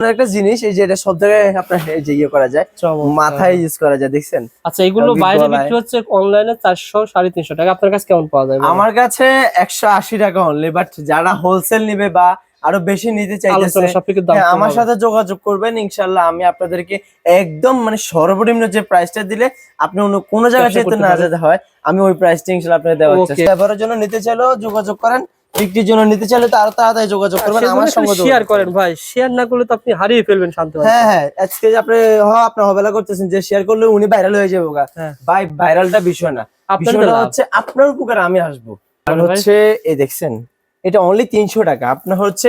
একটা জিনিস এই যে এটা সব জায়গায় আপনার যে ইয়ে করা যায় মাথায় ইউজ করা যায় দেখছেন? আচ্ছা এগুলো বাইরে বিক্রি হচ্ছে অনলাইনে চারশো সাড়ে তিনশো টাকা। আপনার কাছে কেমন পাওয়া যায় আমার কাছে একশো আশি টাকা অনলি বাট যারা হোলসেল নিবে বা আরও বেশি নিতে চাইতেছে হ্যাঁ, আমার সাথে যোগাযোগ করবেন ইনশাল্লাহ আমি আপনাদেরকে একদম মানে সর্বনিম্ন যে প্রাইসটা দিলে আপনি অন্য কোনো জায়গায় যেতে না যেতে হয় আমি ওই প্রাইসটা ইনশাল্লাহ আপনাকে দেওয়ার. চেষ্টা। জন্য নিতে চাইলেও যোগাযোগ করেন বিক্রির জন্য নিতে চাইলে তো আরও তাড়াতাড়ি যোগাযোগ করবেন আমার সঙ্গে শেয়ার করেন ভাই। শেয়ার না করলে তো আপনি হারিয়ে ফেলবেন শান্ত হ্যাঁ হ্যাঁ আজকে আপনি হ্যাঁ আপনি হবেলা করতেছেন যে শেয়ার করলে উনি ভাইরাল হয়ে যাবে গা। হ্যাঁ। ভাই ভাইরালটা বিষয় না। আপনার বিষয়টা হচ্ছে আপনার উপকার আমি আসব হচ্ছে এই দেখছেন এটা অনলি তিনশো টাকা। আপনার হচ্ছে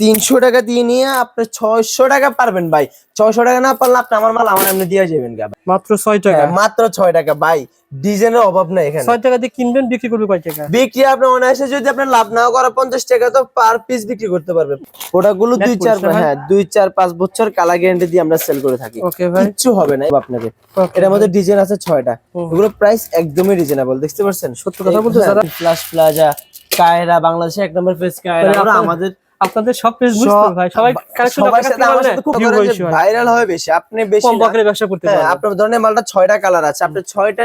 তিনশো টাকা দিয়ে নিয়ে আপনি ছয়শো টাকা পারবেন ভাই। ছয়শো টাকা না পারলে আপনি আমার মাল আমার এমনি দিয়ে যাবেন মাত্র ছয় টাকা? হ্যাঁ, মাত্র ছয় টাকা ভাই। ডিজাইনের অভাব নাই এখানে। ছয় টাকা দিয়ে কিনবেন বিক্রি করবে কয় টাকা? বিক্রি আপনি অনায়াসে যদি আপনার লাভ নাও করে পঞ্চাশ টাকা তো পার পিস বিক্রি করতে পারবেন প্রোডাক্টগুলো দুই চার হ্যাঁ দুই চার পাঁচ বছর কালা গ্যারান্টি দিয়ে আমরা সেল করে থাকি। কিচ্ছু হবে না আপনাকে। এটার মধ্যে ডিজাইন আছে ছয়টা। হুম। এগুলো প্রাইস একদমই রিজনেবল দেখতে পাচ্ছেন সত্যি কথা বলতে প্লাস প্লাজা কায়রা বাংলাদেশে এক নম্বর ফেস কায়রা আমাদের আপনাদের সব পেজ বুঝতে ভাই। সবাই কালেকশন সবার সাথে আমার সাথে খুব ভাইরাল হয়। বেশি। আপনি বেশি কম। বাকারে ব্যবসা করতে হ্যাঁ পারবেন। আপনার ধরনের মালটা কালার আছে। আপনি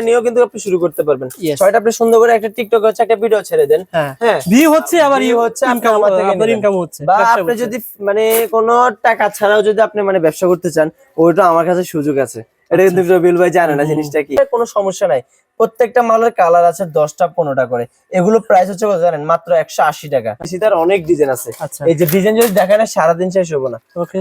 নিয়েও কিন্তু আপনি শুরু করতে পারবেন। Yes. ছয়টা আপনি সুন্দর করে একটা টিকটক হচ্ছে একটা ভিডিও ছেড়ে দেন। হ্যাঁ। হ্যাঁ। ভিউ হচ্ছে আবার View হচ্ছে, ইনকাম আপনার ইনকাম হচ্ছে। বা আপনি যদি মানে কোনো টাকা ছাড়াও যদি আপনি মানে ব্যবসা করতে চান ওইটা আমার কাছে সুযোগ আছে। এটা কিন্তু রবিউল ভাই জানে না জিনিসটা কি। কোনো সমস্যা নাই। প্রত্যেকটা মালের কালার আছে দশটা পনেরোটা করে। এগুলো প্রাইস হচ্ছে কত জানেন? মাত্র একশো আশি টাকা। সেটার অনেক ডিজাইন আছে। আচ্ছা। এই যে ডিজাইন যদি দেখেন সারাদিন শেষ হব না।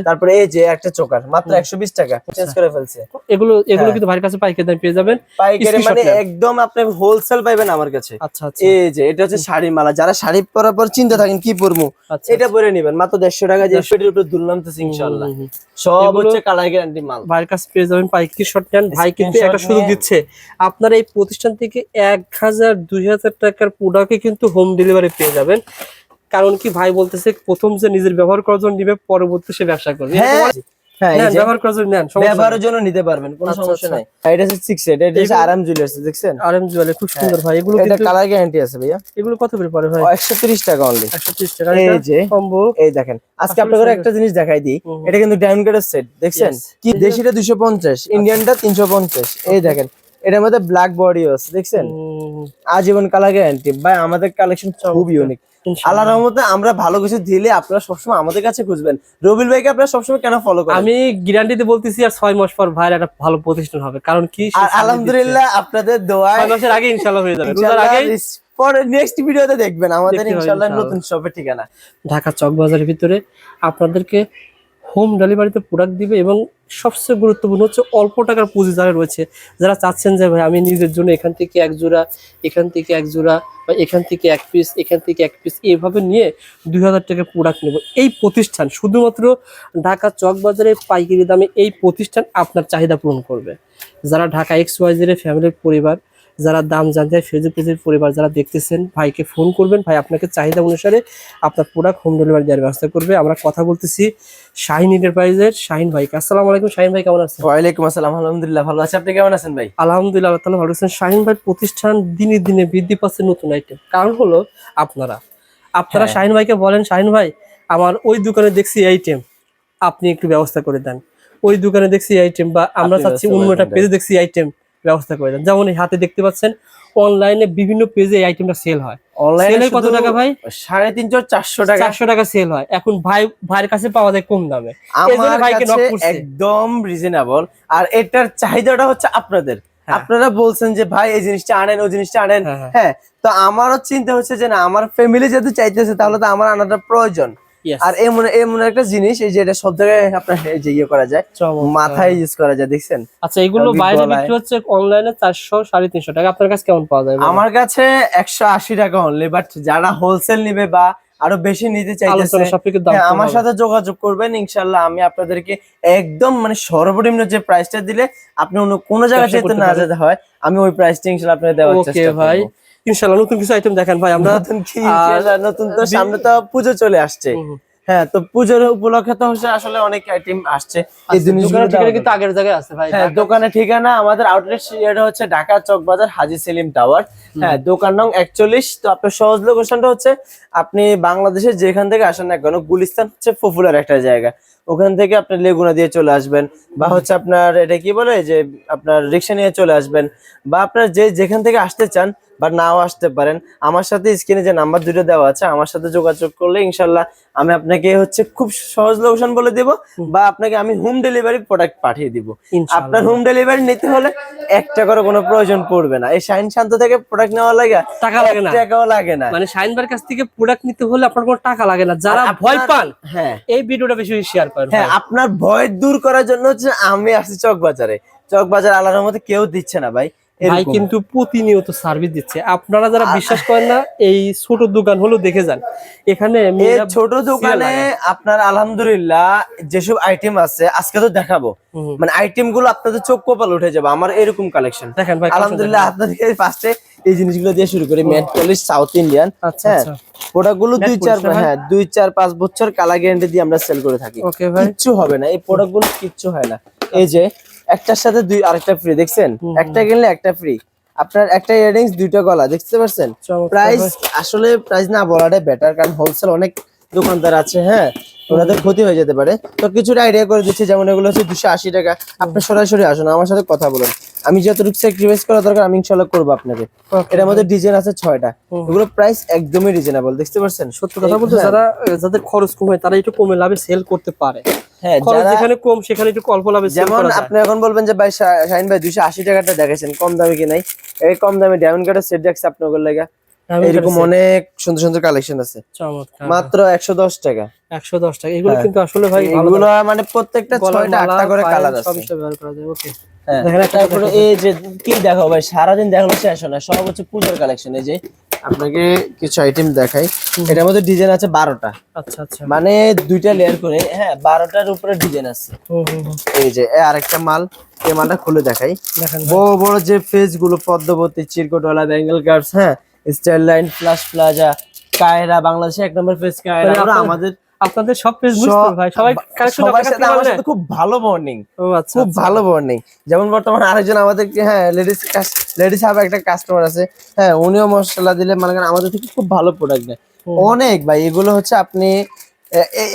তারপরে এই যে একটা চোকার মাত্র একশো বিশ টাকা। চেঞ্জ করে ফেলছে। এগুলো এগুলো হ্যাঁ। কিন্তু ভাইয়ের কাছে পাইকারি দাম পেয়ে যাবেন। পাইকারি মানে একদম আপনি হোলসেল পাইবেন আমার কাছে। আচ্ছা আচ্ছা। এই যে এটা হচ্ছে শাড়ির মালা। যারা শাড়ি পরার পর চিন্তা থাকেন কি পরবো? আচ্ছা এটা পরে নিবেন। মাত্র দেড়শো টাকা যে এর উপরে দুলনামতেছে ইনশাল্লাহ হুম, হুম, হুম। সব হচ্ছে কালার গ্যারান্টি মাল। ভাইয়ের কাছে পেয়ে যাবেন পাইকারি শট নেন। ভাই কিন্তু একটা সুযোগ দিচ্ছে। আপনার এই প্রতিষ্ঠান থেকে এক হাজার দুই হাজার টাকার প্রোডাক্টে কিন্তু হোম ডেলিভারি পেয়ে যাবেন। কারণ কি ভাই বলতেছে প্রথম যে নিজের ব্যবহার করার জন্য নিবে পরবর্তী সে ব্যবসা করবে। হ্যাঁ হ্যাঁ এই নেন, যে ব্যবহার করার জন্য নেন ব্যবহারের জন্য নিতে পারবেন কোনো আচ্ছা, সমস্যা আচ্ছা। নাই। এটা হচ্ছে সিক্স এটা হচ্ছে আরাম জুয়েলার্স দেখছেন? খুব সুন্দর ভাই। এগুলো এটা কিন্তু কালার গ্যারান্টি আছে ভাইয়া। এগুলো কত করে পড়ে ভাই? একশো তিরিশ টাকা অনলি টাকা এই যে কম্বো এই দেখেন আজকে আপনাদের একটা জিনিস দেখাই দিই। এটা কিন্তু ডায়মন্ড সেট দেখছেন? কি দেশিটা দুশো পঞ্চাশ ইন্ডিয়ানটা তিনশো পঞ্চাশ। এই দেখেন এটার মধ্যে ব্ল্যাক বডি আছে দেখছেন? আজীবন কালার গ্যারান্টি ভাই আমাদের কালেকশন খুব ইউনিক আল্লাহ রহমতে আমরা ভালো কিছু দিলে আপনারা সবসময় আমাদের কাছে খুঁজবেন। রবিল ভাইকে আপনারা সবসময় কেন ফলো করেন? আমি গ্যারান্টিতে বলতেছি আর ছয় মাস পর ভাইয়ের একটা ভালো প্রতিষ্ঠান হবে। কারণ কি? আলহামদুলিল্লাহ আপনাদের। দোয়ায় ছয় মাসের আগে ইনশাল্লাহ হয়ে যাবে। রোজার আগে পরে নেক্সট ভিডিওতে দেখবেন। আমাদের ইনশাআল্লাহ ইনশাআল্লাহ। নতুন শপের ঠিকানা। ঢাকা চক বাজারের ভিতরে আপনাদেরকে হোম ডেলিভারিতে প্রোডাক্ট দিবে এবং সবচেয়ে গুরুত্বপূর্ণ হচ্ছে অল্প টাকার পুঁজি যারা রয়েছে, যারা চাচ্ছেন যে, ভাই, আমি নিজের জন্য এখান থেকে এক জোড়া, এখান থেকে এক জোড়া বা এখান থেকে এক পিস এখান থেকে এক পিস এইভাবে নিয়ে দুই হাজার টাকা প্রোডাক্ট নেব। এই প্রতিষ্ঠান শুধুমাত্র ঢাকা চক বাজারে পাইকারি দামে এই প্রতিষ্ঠান আপনার চাহিদা পূরণ করবে। যারা ঢাকা এক্স ওয়াইজের ফ্যামিলির পরিবার যারা দাম জানতে পেজের পরিবার যারা দেখতেছেন ভাইকে ফোন করবেন। ভাই আপনাকে চাহিদা অনুসারে আপনার প্রোডাক্ট হোম ডেলিভারি দেওয়ার ব্যবস্থা করবে। আমরা কথা বলতেছি শাহিন এন্টারপ্রাইজের শাহিন ভাইকে আসসালামু আলাইকুম। শাহিন ভাই কেমন আছেন? ওয়ালাইকুম আসসালাম। আলহামদুলিল্লাহ ভালো আছি। আপনি কেমন আছেন ভাই? আলহামদুলিল্লাহ আল্লাহ ভালো আছেন। শাহিন ভাই প্রতিষ্ঠান দিনে দিনে বৃদ্ধি পাচ্ছে নতুন আইটেম কারণ হলো আপনারা। আপনারা হ্যাঁ। শাহিন ভাইকে বলেন শাহিন ভাই আমার ওই দোকানে দেখছি আইটেম আপনি একটু ব্যবস্থা করে দেন। ওই দোকানে দেখছি আইটেম বা আমরা চাচ্ছি অন্য একটা পেজে দেখছি আইটেম ব্যবস্থা করে দেন। যেমন এই হাতে দেখতে পাচ্ছেন অনলাইনে বিভিন্ন পেজে এই আইটেমটা সেল হয়। অনলাইনে কত টাকা ভাই? সাড়ে তিনশো চারশো টাকা। চারশো টাকা সেল হয়। এখন ভাই ভাইয়ের কাছে পাওয়া যায় কম দামে। আমার কাছে। একদম রিজনেবল আর এটার চাহিদাটা হচ্ছে আপনাদের। হ্যাঁ। আপনারা বলছেন যে ভাই এই জিনিসটা আনেন ওই জিনিসটা আনেন। হ্যাঁ, হ্যাঁ। হ্যাঁ তো আমারও চিন্তা হচ্ছে যে না আমার ফ্যামিলি যেহেতু চাইতেছে তাহলে তো আমার আনাটা প্রয়োজন. আর এমন এমন একটা জিনিস এই যে এটা সব জায়গায় আপনার এই যে ইয়ে করা যায় মাথায় ইউজ করা যায় দেখছেন? আচ্ছা এগুলো বাইরে বিক্রি হচ্ছে অনলাইনে চারশো সাড়ে তিনশো টাকা। আপনার কাছে কেমন পাওয়া যায় আমার কাছে একশো আশি টাকা অনলি বাট যারা হোলসেল নিবে বা আরও বেশি নিতে চাইতেছে দাম হ্যাঁ, আমার সাথে যোগাযোগ করবেন ইনশাল্লাহ আমি আপনাদেরকে একদম মানে সর্বনিম্ন যে প্রাইসটা দিলে আপনি অন্য কোনো জায়গায় যেতে না যেতে হয় আমি ওই প্রাইসটা ইনশাল্লাহ আপনাকে দেওয়ার চেষ্টা ভাই। করব ইনশাল্লাহ নতুন কিছু আইটেম দেখেন ভাই আমরা। নতুন নতুন তো সামনে তো পুজো চলে আসছে। হ্যাঁ তো পুজোর উপলক্ষে তো হচ্ছে আসলে অনেক আইটেম আসছে। এই আচ্ছা, জিনিসগুলো কিন্তু আগের জায়গায় আছে ভাই হ্যাঁ দোকানের ঠিকানা আমাদের আউটলেট এটা হচ্ছে ঢাকা চক বাজার হাজি সেলিম টাওয়ার হ্যাঁ দোকান নং একচল্লিশ। তো আপনার সহজ লোকেশনটা হচ্ছে আপনি বাংলাদেশের যেখান থেকে আসেন না কেন গুলিস্তান হচ্ছে পপুলার একটা জায়গা। ওখান থেকে আপনি লেগুনা দিয়ে চলে আসবেন বা হচ্ছে আপনার এটা কি বলে যে আপনার রিক্সা নিয়ে চলে আসবেন বা আপনার যে যেখান থেকে আসতে চান বা নাও আসতে পারেন আমার সাথে স্ক্রিনে যে নাম্বার দুটো দেওয়া আছে আমার সাথে যোগাযোগ করলে ইনশাল্লাহ আমি আপনাকে হচ্ছে খুব সহজ লোকেশন বলে দেব বা আপনাকে আমি হোম ডেলিভারি প্রোডাক্ট পাঠিয়ে দিব। আপনার হোম ডেলিভারি নিতে হলে এক টাকারও কোনো প্রয়োজন পড়বে না। এই শাইন শান্ত থেকে প্রোডাক্ট নেওয়া লাগে টাকা লাগে না। টাকাও লাগে না। মানে শাইনবার কাছ থেকে প্রোডাক্ট নিতে হলে আপনার কোনো টাকা লাগে না। যারা ভয় পান হ্যাঁ। এই ভিডিওটা বেশি শেয়ার হ্যাঁ আপনার ভয় দূর করার জন্য হচ্ছে আমি আসছি চক বাজারে চক বাজার আলাদার মধ্যে কেউ দিচ্ছে না ভাই ভাই কিন্তু প্রতিনিয়ত সার্ভিস দিচ্ছে। আপনারা যারা বিশ্বাস করেন না এই ছোট দোকান হলো দেখে যান। এখানে ছোট দোকানে আপনার আলহামদুলিল্লাহ যেসব আইটেম আছে আজকে তো দেখাবো। মানে আইটেমগুলো আপনাদের চোখ কপাল উঠে যাবে আমার এরকম কালেকশন দেখেন ভাই আলহামদুলিল্লাহ আপনাদেরকে ফার্স্টে এই জিনিসগুলো দিয়ে শুরু করি। ম্যাট পলিশ সাউথ ইন্ডিয়ান আচ্ছা হ্যাঁ? আচ্ছা। দুই চার হ্যাঁ দুই চার পাঁচ বছর কালার গ্যারান্টি দিয়ে আমরা সেল করে থাকি। কিচ্ছু হবে না এই প্রোডাক্টগুলো কিচ্ছু হয় না। এই যে একটার সাথে দুই আরেকটা ফ্রি দেখছেন? একটা কিনলে একটা ফ্রি আপনার একটা ইয়াররিংস দুইটা গলা দেখতে পাচ্ছেন প্রাইস আসলে প্রাইস না বলাটাই বেটার কারণ হোলসেল অনেক দোকানদার আছে হ্যাঁ? ওনাদের ক্ষতি হয়ে যেতে পারে। তো কিছুটা আইডিয়া করে দিচ্ছি যেমন এগুলো হচ্ছে দুশো আশি টাকা। আপনি সরাসরি আসুন আমার সাথে কথা বলুন। আমি যতটুকু স্যাক্রিফাইস করা দরকার আমি ইনশাল্লাহ করব আপনাকে Okay, এটার মধ্যে ডিজাইন আছে ছয়টা। এগুলো প্রাইস একদমই রিজনেবল দেখতে পাচ্ছেন সত্য কথা বলতে হ্যাঁ, যারা যাদের খরচ কম হয় তারা একটু কমে লাভে সেল করতে পারে। হ্যাঁ যারা যেখানে কম সেখানে একটু অল্প লাভে সেল যেমন আপনি এখন বলবেন যে ভাই শাহিন ভাই দুইশো আশি টাকাটা দেখেছেন কম দামে কি নাই? এই কম দামে ডায়মন্ড কার্ডের সেট দেখছে আপনার লেগা। এরকম অনেক সুন্দর সুন্দর কালেকশন আছে। চমৎকার। মাত্র একশো দশ টাকা। একশো দশ টাকা। এগুলো হ্যাঁ। কিন্তু আসলে ভাই এগুলো মানে প্রত্যেকটা গলার ছয়টা মালা, আটটা করে কালার আছে। ব্যবহার করা যায়। ওকে হ্যাঁ। দেখেন একটা তারপরে এই যে কি দেখো ভাই? সারাদিন দেখানো শেষ হয় না। সব হচ্ছে পূজার কালেকশন এই যে আপনাকে কিছু আইটেম দেখাই। এটার মধ্যে ডিজাইন আছে বারোটা। আচ্ছা আচ্ছা। মানে দুইটা লেয়ার করে হ্যাঁ বারোটার উপরে ডিজাইন আছে। এই যে আরেকটা মাল। এই মালটা খুলে দেখাই। দেখেন বড় বড় যে ফেসগুলো পদ্মবতী চিরকটওয়ালা বেঙ্গল কার্ডস হ্যাঁ স্টাইল লাইন ফ্লাশ প্লাজা কায়রা বাংলাদেশে এক নম্বর ফেস কায়রা আপনার- আমাদের আপনাদের সব পেজ বুঝতে ভাই। সবাই কালেকশন সবার সাথে আমার সাথে খুব ভালো বন্ডিং ও আচ্ছা খুব ভালো বন্ডিং যেমন বর্তমানে আরেকজন আমাদের হ্যাঁ লেডিস লেডিস হাবে একটা কাস্টমার আছে। হ্যাঁ উনিও মশলা দিলে মানে আমাদের থেকে খুব ভালো প্রোডাক্ট দেয়। অনেক ভাই এগুলো হচ্ছে আপনি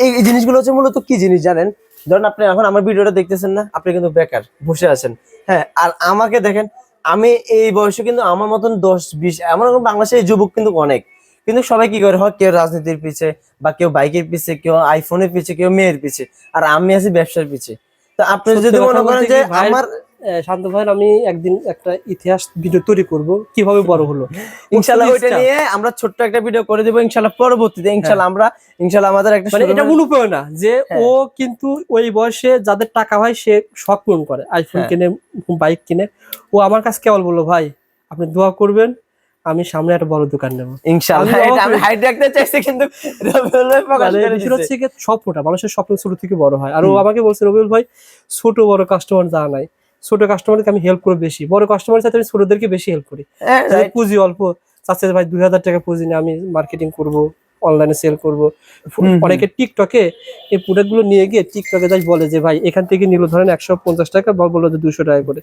এই জিনিসগুলো হচ্ছে মূলত কি জিনিস জানেন? ধরুন আপনি এখন আমার ভিডিওটা দেখতেছেন না আপনি কিন্তু বেকার বসে আছেন। হ্যাঁ আর আমাকে দেখেন আমি এই বয়সে কিন্তু আমার মতন দশ বিশ আমার বাংলাদেশের যুবক কিন্তু অনেক। কিন্তু সবাই কি করে? হয় কেউ রাজনীতির পিছে বা কেউ বাইকের পিছে কেউ আইফোনের পিছে কেউ মেয়ের পিছে। আর আমি আছি ব্যবসার পিছে। তো আপনি যদি মনে করেন যে আমার শান্ত ভাই আমি একদিন একটা ইতিহাস ভিডিও তৈরি করব। কীভাবে বড় হলো? ইনশাল্লাহ ওইটা নিয়ে আমরা ছোট্ট একটা ভিডিও করে দেবো ইনশাল্লাহ পরবর্তীতে ইনশাল্লাহ আমরা ইনশাল্লাহ আমাদের একটা মানে এটা অনুপ্রেরণা না যে হ্যাঁ। ও কিন্তু ওই বয়সে যাদের টাকা হয় সে শখ পূরণ করে। আইফোন হ্যাঁ। কিনে বাইক কিনে। ও আমার কাছে কেবল বলল ভাই আপনি দোয়া করবেন আমি সামনে একটা বড় দোকান নেব। আমি রাখতে চাইছি কিন্তু গিয়ে স্বপ্নটা মানুষের স্বপ্ন ছোট থেকে বড় হয়। আর ও আমাকে বলছে রবিউল ভাই ছোট বড় কাস্টমার জানা নাই ছোট কাস্টমারকে আমি হেল্প করি বেশি। বড় কাস্টমারের সাথে আমি ছোটদেরকে বেশি হেল্প করি. পুঁজি অল্প চাচ্ছে ভাই দুই হাজার টাকা পুঁজি নিয়ে আমি মার্কেটিং করব। অনলাইনে সেল করব। অনেকে টিকটকে এই প্রোডাক্টগুলো নিয়ে গিয়ে টিকটকে যাই বলে যে ভাই এখান থেকে নিল ধরেন একশো পঞ্চাশ টাকা বা বলল যে দুশো টাকা করে।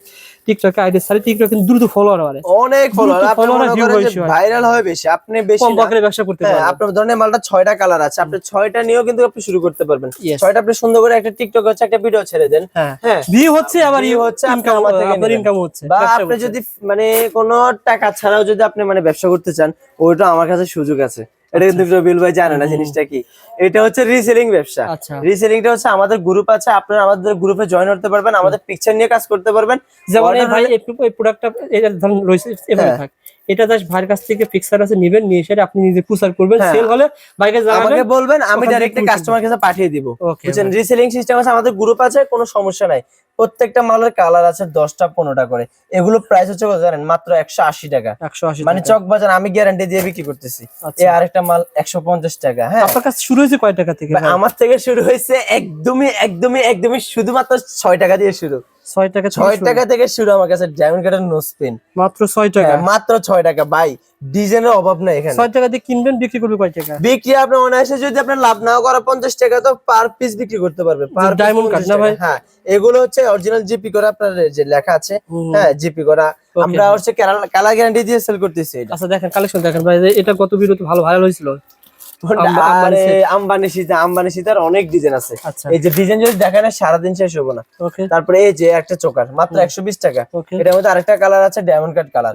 টিকটকে আইডি সারি টিকটক কিন্তু দ্রুত ফলোয়ার বাড়ে। অনেক ফলোয়ার হয়। ভাইরাল হয় বেশি আপনি বেশি কম বাকারে ব্যবসা করতে হ্যাঁ পারবে আপনার ধরনের মালটা ছয়টা কালার আছে আপনি ছয়টা নিয়েও কিন্তু আপনি শুরু করতে পারবেন. ছয়টা আপনি সুন্দর করে একটা টিকটক হচ্ছে একটা ভিডিও ছেড়ে দেন। হ্যাঁ। হ্যাঁ। ভিউ হচ্ছে আবার View হচ্ছে, আপনার ইনকাম হচ্ছে বা আপনি যদি মানে কোনো টাকা ছাড়াও যদি আপনি মানে ব্যবসা করতে চান ওইটা আমার কাছে সুযোগ আছে। এটা কিন্তু রবিউল ভাই জানে না জিনিসটা কি? এটা হচ্ছে রিসেলিং ব্যবসা। আচ্ছা। রিসেলিংটা হচ্ছে আমাদের গ্রুপ আছে আপনারা আমাদের গ্রুপে জয়েন করতে পারবেন আমাদের পিকচার নিয়ে কাজ করতে পারবেন। যেমন ভাই এই- প্রোডাক্টটা এটা ধরুন রয়েছে এভাবে হ্যাঁ। থাক। এটা জাস্ট ভাইয়ের কাছ থেকে ফিক্সার আছে নেবেন নিয়ে এসে আপনি নিজে প্রচার করবেন। হ্যাঁ। সেল হলে বাইকে আমাকে বলবেন আমি ডাইরেক্ট কাস্টমার কাছে পাঠিয়ে দিব। বুঝছেন? রিসেলিং সিস্টেম আছে আমাদের গ্রুপ আছে কোনো সমস্যা নাই। প্রত্যেকটা মালের কালার আছে দশটা পনেরোটা করে। এগুলো প্রাইস হচ্ছে কত জানেন? মাত্র একশো আশি টাকা। একশো আশি মানে চক বাজার আমি গ্যারান্টি দিয়ে বিক্রি করতেছি। আচ্ছা। এই আরেকটা মাল একশো পঞ্চাশ টাকা হ্যাঁ। আপনার কাছে শুরু হয়েছে কয় টাকা থেকে? আমার থেকে শুরু হয়েছে একদমই একদমই একদমই শুধুমাত্র ছয় টাকা দিয়ে শুরু। ছয় টাকা ছয় টাকা থেকে শুরু আমার কাছে ডায়মন্ড কাটার নো স্পিন মাত্র ছয় টাকা? মাত্র ছয় টাকা। ভাই ডিজাইনের অভাব নাই এখানে। ছয় টাকা দিয়ে কিনবেন বিক্রি করবে কয় টাকা? বিক্রি আপনি অনায়াসে যদি আপনার লাভ নাও করা পঞ্চাশ টাকা তো পার পিস বিক্রি করতে পারবেন পার যে diamond না ভাই? হ্যাঁ এগুলো হচ্ছে অরিজিনাল জিপি করা আপনার যে লেখা আছে। হ্যাঁ জিপি করা। আমরা হচ্ছে কালার গ্যারান্টি দিয়ে সেল করতেছি এটা। আচ্ছা দেখেন কালেকশন দেখেন ভাই এটা কত ভিডিওতে ভালো ভাইরাল হয়েছিল? আম্বানি set। আম্বানি সীতা আম্বানি সীতার অনেক ডিজাইন আছে। আচ্ছা। এই যে ডিজাইন যদি দেখেন সারাদিন শেষ হব না। তারপরে এই যে একটা চোকার মাত্র একশো বিশ টাকা। এটার মধ্যে আরেকটা কালার আছে ডায়মন্ড কাট কালার।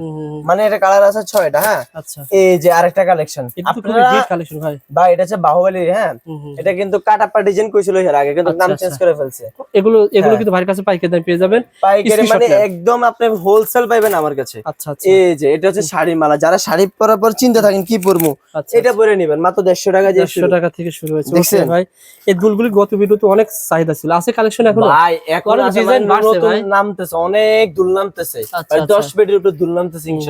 মানে এটা কালার আছে ছয়টা হ্যাঁ? আচ্ছা। এই যে আরেকটা কালেকশন এটা ভাই। হচ্ছে বাহুবলী হ্যাঁ। এটা কিন্তু কাটাপ্পা ডিজাইন কইছিল এর আগে কিন্তু নাম চেঞ্জ আচ্ছা। করে ফেলছে। এগুলো এগুলো হ্যাঁ। কিন্তু ভাইয়ের কাছে পাইকারি দামে পেয়ে যাবেন। পাইকারি মানে একদম আপনি হোলসেল পাইবেন আমার কাছে। আচ্ছা এই যে এটা হচ্ছে শাড়ির মালা। যারা শাড়ি পরার পর চিন্তা থাকেন কি পরবো? এটা পরে নেবেন। মাত্র দেড়শো টাকা দেড়শো টাকা থেকে শুরু হয়েছে। দেখছেন? ভাই এই দুলগুলি গত ভিডিওতে অনেক চাহিদা ছিল। আছে কালেকশন এখন? ভাই এখন বাড়ছে নতুন নামতেছে অনেক দুল নামতেছে। আচ্ছা, আচ্ছা। দশ পেটির উপরে দুল নামতেছে হুম,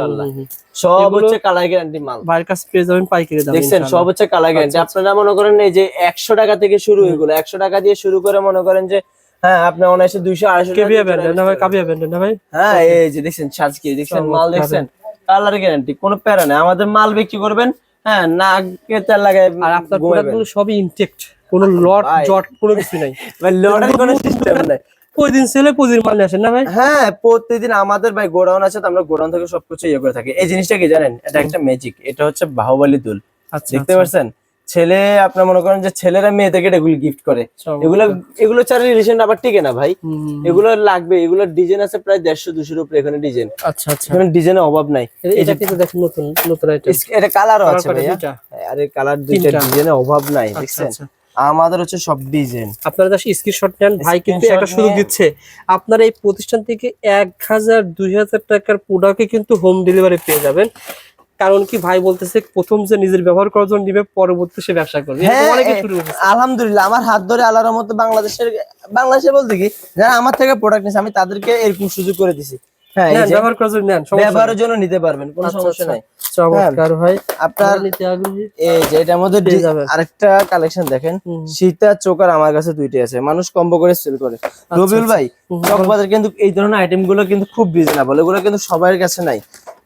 সব হচ্ছে কালার গ্যারান্টি মাল। ভাইয়ের কাছে পেয়ে যাবেন পাইকারি দামে দেখছেন সব হচ্ছে কালার গ্যারান্টি আচ্ছা, আপনারা মনে করেন এই যে একশো টাকা থেকে শুরু এগুলো একশো টাকা দিয়ে শুরু করে মনে করেন যে হ্যাঁ আপনি অনায়াসে দুইশো আড়াইশো কেবিয়া দিয়ে না ভাই কাবিয়া ভাই? হ্যাঁ এই যে দেখছেন সাজকি দেখছেন মাল দেখছেন। কালার গ্যারান্টি কোনো প্যারা নেই। আমাদের মাল বিক্রি করবেন হ্যাঁ নাকে তেল লাগায় আর আপনার প্রোডাক্টগুলো সবই ইনটেক্ট কোনো লট। জট কোনো কিছু নাই। ভাই লড়াই কোনো সিস্টেম নাই। প্রতিদিন সেলে প্রতিদিন মাল আসেন না ভাই? হ্যাঁ প্রতিদিন আমাদের ভাই গোডাউন আছে তো আমরা গোডাউন থেকে সবকিছু ইয়ে করে থাকি। এই জিনিসটা কি জানেন? এটা একটা ম্যাজিক এটা হচ্ছে বাহুবলী দুল। আচ্ছা দেখতে পাচ্ছেন ছেলে আপনার মনে করেন যে ছেলেরা মেয়েদেরকে এগুলো গিফট করে। এগুলো এগুলো ছাড়া রিলেশন আবার টিকে না ভাই। এগুলো লাগবে এগুলো ডিজাইন আছে প্রায় দেড়শো দুশোর উপরে এখানে ডিজাইন আচ্ছা আচ্ছা। এখানে ডিজাইনের অভাব নাই। এটা কিন্তু দেখেন নতুন নতুন এটা কালারও আছে ভাইয়া। আরে কালার দুইটা ডিজাইনের অভাব নাই আচ্ছা দেখছেন? আচ্ছা। আমাদের হচ্ছে সব ডিজাইন আপনারা জাস্ট স্ক্রিনশট নেন ভাই কিন্তু একটা সুযোগ দিচ্ছে। আপনারা এই প্রতিষ্ঠান থেকে এক হাজার দুই হাজার টাকার প্রোডাক্টে কিন্তু হোম ডেলিভারি পেয়ে যাবেন। কারণ কি ভাই বলতেছে প্রথম যে নিজের ব্যবহার করার জন্য নিবে পরবর্তী সে ব্যবসা করবে। হ্যাঁ। আলহামদুলিল্লাহ আমার হাত ধরে আল্লাহর মতো বাংলাদেশের বাংলাদেশে বলতে কি যারা আমার থেকে প্রোডাক্ট নিছে আমি তাদেরকে এরকম সুযোগ করে দিছি। হ্যাঁ ব্যবহার করার জন্য নেন ব্যবহারের জন্য নিতে পারবেন কোনো আচ্ছা, সমস্যা আচ্ছা। নাই। চমৎকার ভাই। আপনার আপনারা নিতে আগ্রহী? এই যে এটার মধ্যে। আরেকটা কালেকশন দেখেন হুম। সীতা চোকার আমার কাছে দুইটাই আছে মানুষ কম্বো করে সেল করে। রবিউল ভাই চকবাজার কিন্তু এই ধরনের আইটেমগুলো কিন্তু খুব রিজনেবল এগুলো কিন্তু সবার কাছে নাই।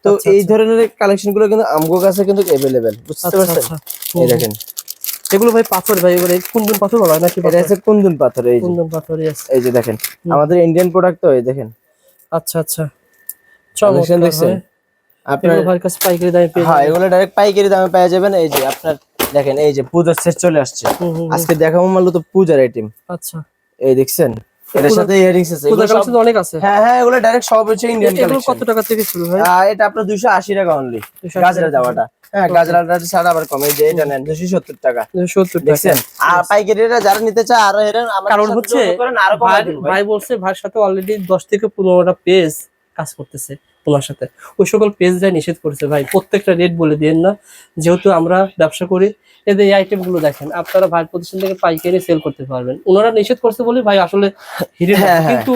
তো আচ্ছা, এই ধরনের কালেকশনগুলো কিন্তু আমগো কাছে কিন্তু এভেলেবেল বুঝতে আচ্ছা, পারছেন? আচ্ছা। এই দেখেন। এগুলো ভাই পাথর ভাই এগুলো কুন্দন পাথর বলা হয় নাকি এটা হচ্ছে কুন্দন পাথর এই যে। কুন্দন পাথরই আছে এই যে দেখেন আমাদের ইন্ডিয়ান প্রোডাক্ট তো এই দেখেন। আচ্ছা আচ্ছা। চমৎকার দেখছেন? আপনার ভাইয়ের কাছে পাইকারি দামে পেয়ে হ্যাঁ এগুলো ডাইরেক্ট পাইকারি দামে পেয়ে যাবেন। এই যে আপনার দেখেন এই যে পূজার সেট চলে আসছে। আজকে দেখাবো মাত্র তো পূজার আইটেম আচ্ছা। এই দেখছেন? পূজা- সাথে ইয়ারিংস আছে এগুলো সব- তো অনেক আছে। হ্যাঁ হ্যাঁ এগুলো ডাইরেক্ট সব হচ্ছে ইন্ডিয়ান কালেকশন কত টাকা থেকে শুরু হয়? এটা আপনার দুইশো আশি টাকা অনলি 280 গাজরা যাওয়াটা হ্যাঁ গাজরাটা ছাড়া আবার কমে যে এটা নেন দুশো সত্তর টাকা। সত্তর টাকা। দেখছেন? আর পাইকারিরা যারা নিতে চায় আর এরা কারণ হচ্ছে ভাই বলছে ভাইয়ের সাথে অলরেডি দশ থেকে পনেরোটা পেজ কাজ করতেছে। তোমার সাথে। ওই সকল পেজরা নিষেধ করেছে ভাই প্রত্যেকটা রেট বলে দিয়েন না। যেহেতু আমরা ব্যবসা করি এদের এই আইটেমগুলো দেখেন আপনারা ভাই প্রতিষ্ঠান থেকে পাইকারি সেল করতে পারবেন। ওনারা নিষেধ করছে বলে ভাই আসলে হিরে হ্যাঁ, হ্যাঁ। কিন্তু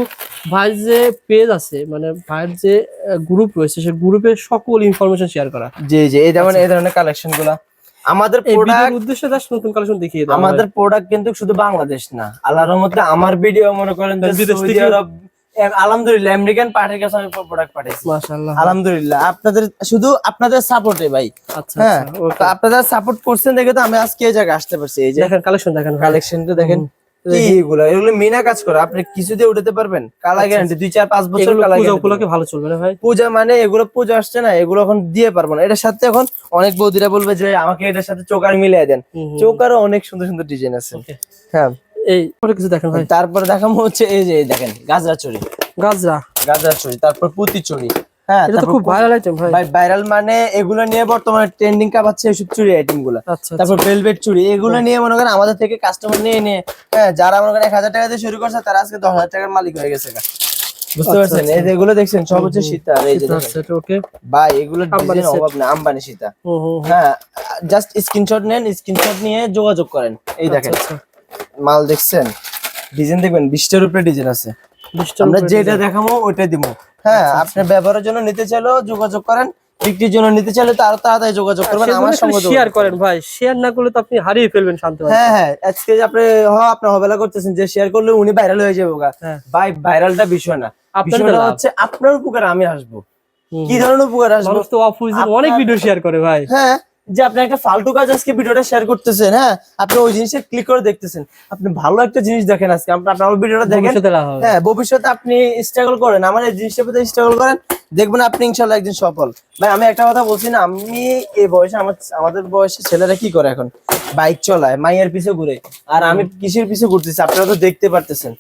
ভাই যে পেজ আছে মানে ভাইয়ের যে গ্রুপ রয়েছে সেই গ্রুপে সকল ইনফরমেশন শেয়ার করা। জি জি এই যেমন এই ধরনের কালেকশনগুলা। আমাদের প্রোডাক্ট উদ্দেশ্যে জাস্ট নতুন কালেকশন দেখিয়ে আমাদের প্রোডাক্ট কিন্তু শুধু বাংলাদেশ না আল্লাহর রহমতে আমার ভিডিও মনে করেন সৌদি আরব আলহামদুলিল্লাহ আমেরিকান পার্টির কাছে আমি প্রোডাক্ট পাঠাইছি। মাশাআল্লাহ। আলহামদুলিল্লাহ। আপনাদের শুধু আপনাদের সাপোর্টে ভাই। আচ্ছা হ্যাঁ আচ্ছা আপনারা সাপোর্ট করছেন দেখে তো আমি আজকে এই জায়গায় আসতে পারছি। এই যে দেখেন কালেকশন দেখেন কালেকশনটা দেখেন। এগুলো মিনা কাজ করে। আপনি কিছু দিয়ে উঠাতে পারবেন। কালা গ্যারান্টি দুই চার পাঁচ বছর কালা গ্যারান্টি ভালো চলবে না ভাই? পূজা মানে এগুলো পূজা আসছে না এগুলো এখন দিয়ে পারব না। এটার সাথে এখন অনেক বৌদিরা বলবে যে আমাকে এটার সাথে চোকার মিলিয়ে দেন। চোকারও অনেক সুন্দর সুন্দর ডিজাইন আছে। হ্যাঁ। এই পরে কিছু দেখেন ভাই। তারপরে দেখাবো হচ্ছে এই যে দেখেন গাজরা চুরি। গাজরা? গাজরা চুরি তারপর পুঁতি চুরি। হ্যাঁ এটা খুব ভাইরাল আইটেম ভাই। ভাই ভাইরাল মানে এগুলো নিয়ে বর্তমানে ট্রেন্ডিং কাপাচ্ছে এইসব চুরি আচ্ছা আচ্ছা। তারপর ভেলভেট চুরি এগুলো নিয়ে মনে করেন আমাদের থেকে কাস্টমার নিয়ে নিয়ে হ্যাঁ যারা মনে করেন এক হাজার টাকা দিয়ে শুরু করছে তারা আজকে দশ হাজার টাকার মালিক হয়ে গেছে বুঝতে আচ্ছা, পারছেন? এই যে এগুলো দেখছেন সব হচ্ছে সীতা এই যে দেখেন। ওকে। ভাই এগুলো ডিজাইন অভাব না আম্বানি সীতা। হ্যাঁ জাস্ট স্ক্রিনশট নেন স্ক্রিনশট নিয়ে যোগাযোগ করেন। এই দেখেন। আচ্ছা, মাল দেখছেন? ডিজাইন দেখবেন? বিশটার উপরে ডিজাইন আছে। আমরা যেটা দেখাবো ওইটা দিব। হ্যাঁ আপনি ব্যবহারের জন্য নিতে চাইলেও যোগাযোগ করেন বিক্রির জন্য নিতে চাইলে তো আরও তাড়াতাড়ি যোগাযোগ করবেন আমার সঙ্গে শেয়ার করেন ভাই শেয়ার না করলে তো আপনি হারিয়ে ফেলবেন শান্তি হ্যাঁ হ্যাঁ আজকে যে আপনি হ আপনি হবেলা করতেছেন যে শেয়ার করলে উনি ভাইরাল হয়ে যাবে। হ্যাঁ। ভাই ভাইরালটা বিষয় না। আপনার বিষয়টা হচ্ছে আপনার উপকার আমি আসব। কি ধরনের উপকার আসব? তো অনেক ভিডিও শেয়ার করে ভাই। হ্যাঁ যে আপনি একটা ফালতু কাজ আজকে ভিডিওটা শেয়ার করতেছেন হ্যাঁ? আপনি ওই জিনিসটা ক্লিক করে দেখতেছেন। আপনি ভালো একটা জিনিস দেখেন আজকে। আপনি আপনার ভিডিওটা দেখেন। হ্যাঁ ভবিষ্যতে আপনি স্ট্রাগল করেন। আমার এই জিনিসটার প্রতি স্ট্রাগল করেন। দেখবেন আপনি ইনশাল্লাহ একদিন সফল। ভাই আমি একটা কথা বলছি না আমি এই বয়সে আমার আমাদের বয়সে ছেলেরা কি করে এখন? বাইক চলায় মাইয়ার পিছে ঘুরে। আর আমি কিসের পিছে ঘুরতেছি আপনারা তো দেখতে পারতেছেন.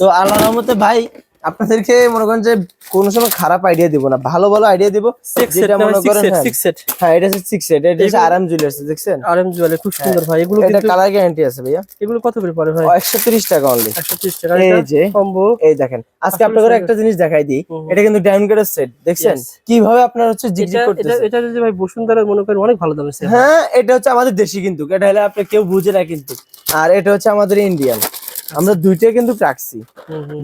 তো আল্লাহ রহমতে ভাই আপনাদেরকে মনে করেন যে কোন সময় খারাপ আইডিয়া দিব না ভালো ভালো আইডিয়া দিব যেটা মনে করেন হ্যাঁ। হ্যাঁ এটা হচ্ছে সিক্স সেট এটা হচ্ছে আরাম জুয়েলার্স দেখছেন? RM jewelry, খুব সুন্দর ভাই। এগুলো এটা কালার গ্যারান্টি আছে ভাইয়া। এগুলো কত করে পড়ে ভাই? একশো তিরিশ টাকা অনলি একশো ত্রিশ টাকা এই যে কম্বো এই দেখেন আজকে আপনাদের একটা জিনিস দেখাই দিই। এটা কিন্তু ডায়মন্ড কার্ডের সেট দেখছেন? কীভাবে আপনার হচ্ছে জিগজিগ করতেছে এটা যদি ভাই বসুন্ধরা মনে করেন অনেক ভালো দামে হয়। হ্যাঁ এটা হচ্ছে আমাদের দেশি কিন্তু এটা হলে আপনি কেউ বুঝে না কিন্তু। আর এটা হচ্ছে আমাদের ইন্ডিয়ান আমরা দুইটাই কিন্তু রাখছি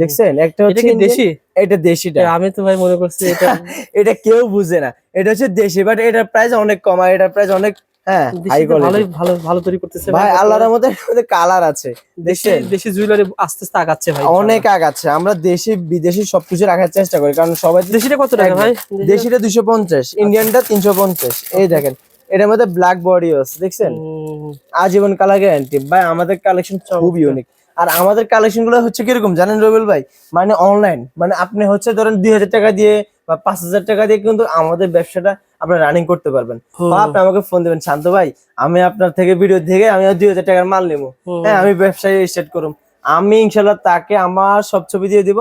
দেখছেন? একটা হচ্ছে দেশি? এটা দেশিটা আমি তো ভাই মনে করছি এটা এটা কেউ বুঝে না। এটা হচ্ছে দেশি বাট এটার প্রাইস অনেক কম আর এটার প্রাইস অনেক হ্যাঁ ভালোই ভালো ভালো তৈরি করতেছে। ভাই আল্লাহর মধ্যে কালার আছে। দেশি দেশি জুয়েলারি আস্তে আস্তে আগাচ্ছে ভাই অনেক আগাচ্ছে। আমরা দেশি বিদেশি সবকিছু রাখার চেষ্টা করি কারণ সবাই দেশিটা কত টাকা ভাই? দেশিটা দুশো পঞ্চাশ ইন্ডিয়ানটা তিনশো পঞ্চাশ। এই দেখেন এটার মধ্যে ব্ল্যাক বডি আছে দেখছেন আজীবন কালার গ্যারান্টি ভাই আমাদের কালেকশন খুব ইউনিক আর আমাদের কালেকশনগুলো হচ্ছে কীরকম জানেন রবিল ভাই? মানে অনলাইন মানে আপনি হচ্ছে ধরেন দুই হাজার টাকা দিয়ে বা পাঁচ হাজার টাকা দিয়ে কিন্তু আমাদের ব্যবসাটা আপনার রানিং করতে পারবেন। বা আপনি আমাকে ফোন দেবেন শান্ত ভাই আমি আপনার থেকে ভিডিও দেখে আমি দুই হাজার টাকার মাল নেব। হ্যাঁ আমি ব্যবসায় স্টার্ট করুম। আমি ইনশাল্লাহ তাকে আমার সব ছবি দিয়ে দিব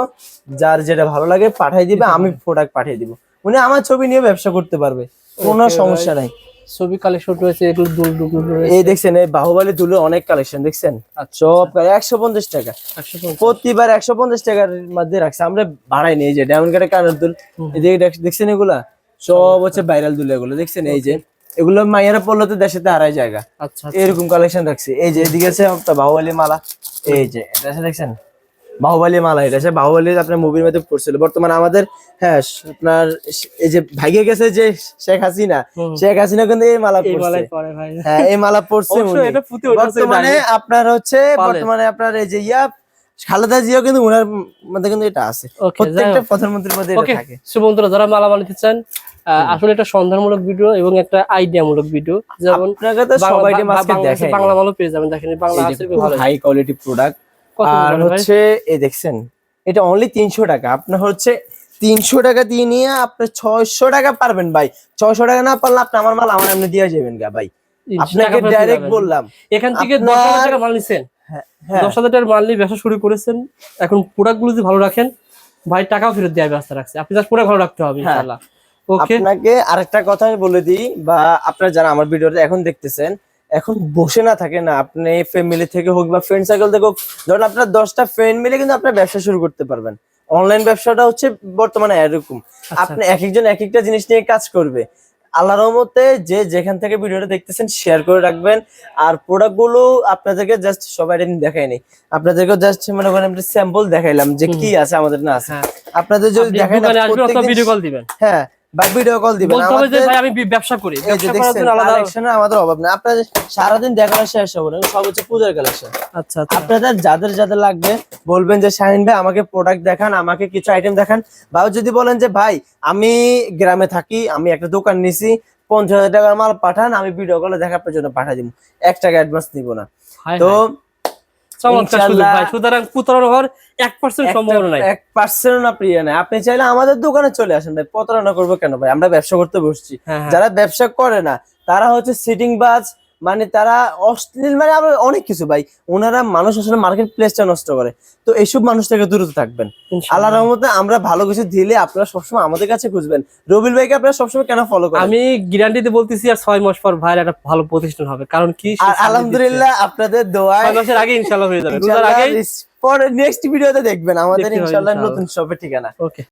যার যেটা ভালো লাগে পাঠিয়ে দিবে আমি প্রোডাক্ট পাঠিয়ে দিব। উনি আমার ছবি নিয়ে ব্যবসা করতে পারবে কোনো সমস্যা নাই। ছবি কালেকশন রয়েছে এগুলো দুল দুল এই দেখছেন এই বাহুবালি দুলের অনেক কালেকশন দেখছেন? আচ্ছা। সব একশো পঞ্চাশ টাকা। প্রতিবার একশো পঞ্চাশ টাকার মধ্যে রাখছে আমরা বাড়াই এই যে ডায়মন্ড কার্ডের কানের দুল। এই দেখছেন এগুলা? সব হচ্ছে ভাইরাল দুল এগুলো দেখছেন? এই যে এগুলো মাইয়ারা পড়লে তো দেশেতে হারাই জায়গা। আচ্ছা আচ্ছা। এরকম কালেকশন রাখছে। এই যে এদিকে আছে বাহুবলী মালা। এই যে দেখছেন? বাহুবলী মালা এটা আছে বাহুবলী আপনার মুভির মধ্যে পড়ছিল। বর্তমানে আমাদের হ্যাঁ আপনার এই যে ভাইগে গেছে যে শেখ হাসিনা শেখ হাসিনা কিন্তু এই মালা পড়ছে হ্যাঁ এই মালা পড়ছে বর্তমানে আপনার হচ্ছে বর্তমানে আপনার এই যে ইয়া খালেদা জিয়াও কিন্তু ওনার মধ্যে কিন্তু এটা আছে। প্রত্যেকটা প্রধানমন্ত্রীর মধ্যে এটা থাকে। সুবন্ধুরা যারা মালামাল নিতে চান আসলে এটা সন্ধানমূলক ভিডিও এবং একটা আইডিয়া মূলক ভিডিও যেমন বাংলা- মালও পেয়ে যাবেন। দেখেন বাংলা হাই কোয়ালিটি প্রোডাক্ট আর হচ্ছে এই দেখছেন এটা অনলি তিনশো টাকা। আপনার হচ্ছে তিনশো টাকা দিয়ে নিয়ে আপনি ছয়শো টাকা পারবেন ভাই। ছয়শো টাকা না পারলে আপনি আমার মাল আমার এমনি দিয়ে যাবেন গা ভাই। আপনাকে ডাইরেক্ট বললাম এখান থেকে দশ হাজার টাকা মাল নিছেন। হ্যাঁ হ্যাঁ। দশ হাজার টাকার মাল নিয়ে ব্যবসা শুরু করেছেন। এখন প্রোডাক্টগুলো যদি ভালো রাখেন ভাই টাকাও ফেরত দেওয়ার ব্যবস্থা রাখছে। আপনি জাস্ট প্রোডাক্ট ভালো রাখতে হবে হ্যাঁ। ইনশাল্লাহ ওকে আপনাকে আরেকটা কথা বলে দিই বা আপনারা যারা আমার ভিডিওটা এখন দেখতেছেন এখন বসে না থাকে না। আপনি ফ্যামিলি থেকে হোক বা ফ্রেন্ড সার্কেল থেকে হোক ধরুন আপনার দশটা ফ্রেন্ড মিলে কিন্তু আপনার ব্যবসা শুরু করতে পারবেন। অনলাইন ব্যবসাটা হচ্ছে বর্তমানে এরকম। আপনি এক একজন এক একটা জিনিস নিয়ে কাজ করবে। আল্লাহ রহমতে যে যেখান থেকে ভিডিওটা দেখতেছেন শেয়ার করে রাখবেন। আর প্রোডাক্টগুলো আপনাদেরকে জাস্ট সবাই দেখায়নি আপনাদেরকে জাস্ট মনে করেন স্যাম্পল দেখাইলাম যে কি আছে আমাদের না আছে। হ্যাঁ। আপনাদের যদি আপনি দেখাই না দোকানে আসবেন অথবা প্রত্যেকদিন- ভিডিও কল দিবেন। হ্যাঁ। বা ভিডিও কল দিবেন। বলতে হবে যে ভাই আমি ব্যবসা করি। ব্যবসা করার জন্য আলাদা কালেকশনের আমাদের অভাব আপনার শেষ হবে না সব হচ্ছে পূজার কালেকশন আচ্ছা আচ্ছা। আপনাদের যাদের যাদের লাগবে বলবেন যে শাহিন ভাই আমাকে প্রোডাক্ট দেখান আমাকে কিছু আইটেম দেখান। বা যদি বলেন যে ভাই আমি গ্রামে থাকি আমি একটা দোকান নিছি পঞ্চাশ হাজার টাকার মাল পাঠান আমি ভিডিও কলে দেখার জন্য পাঠাই দিব। এক টাকা অ্যাডভান্স দিব না। তো হাই। চমৎকার সুযোগ ইনশাল্লাহ- ভাই সুতরাং প্রতারণা হওয়ার এক পার্সেন্ট সম্ভাবনা নাই। এক পার্সেন্ট না প্রিয় নাই। আপনি চাইলে আমাদের দোকানে চলে আসেন ভাই। প্রতারণা করব কেন ভাই? আমরা ব্যবসা করতে বসছি। হ্যাঁ হ্যাঁ। যারা ব্যবসা করে না তারা হচ্ছে সিটিং বাজ মানে তারা অশ্লীল মানে আবার অনেক কিছু ভাই। ওনারা মানুষ আসলে মার্কেট প্লেসটা নষ্ট করে। তো এইসব মানুষ থেকে দূরত থাকবেন আল্লাহ রহমতে আমরা ভালো কিছু দিলে আপনারা সবসময় আমাদের কাছে খুঁজবেন। রবিল ভাইকে আপনারা সবসময় কেন ফলো করেন? আমি গ্যারান্টিতে বলতেছি আর ছয় মাস পর ভাইয়ের একটা ভালো প্রতিষ্ঠান হবে। কারণ কি? আলহামদুলিল্লাহ আপনাদের। দোয়ায় ছয় মাসের আগে ইনশাল্লাহ হয়ে যাবে। রোজার আগে পরে নেক্সট ভিডিওতে দেখবেন। আমাদের ইনশাল্লাহ ইনশাআল্লাহ। নতুন শপে ঠিকানা। ওকে